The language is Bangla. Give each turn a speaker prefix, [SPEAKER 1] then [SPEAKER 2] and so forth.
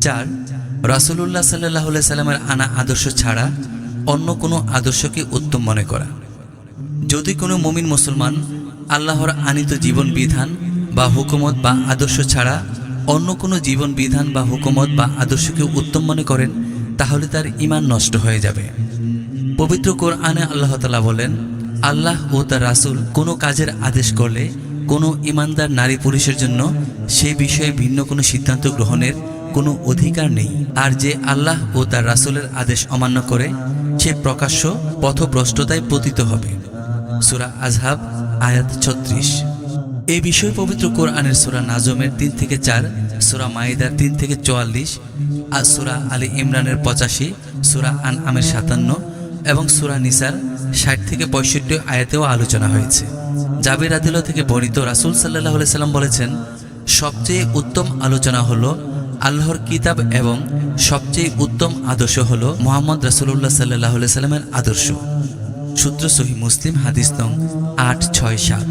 [SPEAKER 1] চার রাসুলুল্লাহ সাল্লাহ সাল্লামের আনা আদর্শ ছাড়া অন্য কোনো আদর্শকে উত্তম মনে করা। যদি কোনো মমিন মুসলমান আল্লাহর আনিত জীবন বিধান বা হুকুমত বা আদর্শ ছাড়া অন্য কোনো জীবন বিধান বা হুকুমত বা আদর্শকে উত্তম মনে করেন, তাহলে তার ইমান নষ্ট হয়ে যাবে। পবিত্র কোরআনে আল্লাহ তালা বলেন, আল্লাহ ও তার রাসূল কোনো কাজের আদেশ করলে কোনো ইমানদার নারী পুরুষের জন্য সে বিষয়ে ভিন্ন কোনো সিদ্ধান্ত গ্রহণের কোনো অধিকার নেই। আর যে আল্লাহ ও তার রাসূলের আদেশ অমান্য করে, সে প্রকাশ্য পথভ্রষ্টতায় পতিত হবে। সুরা আজহাব আয়াত ছত্রিশ। এই বিষয়ে পবিত্র কোরআনের সুরা নাজমের তিন থেকে চার, সুরা মাইদার তিন থেকে চুয়াল্লিশ, আর সুরা আলী ইমরানের পঁচাশি, সুরা আন আমের সাতান্ন এবং সুরা নিসার ষাট থেকে পঁয়ষট্টি আয়াতেও আলোচনা হয়েছে। জাবির আদিল থেকে বর্ণিত রাসুল সাল্লাহ সাল্লাম বলেছেন, সবচেয়ে উত্তম আলোচনা হল আল্লাহর কিতাব এবং সবচেয়ে উত্তম আদর্শ হল মোহাম্মদ রাসুল্লাহ সাল্লাহ সাল্লামের আদর্শ। সূত্র সহি মুসলিম হাদিস নং আট ছয় সাত।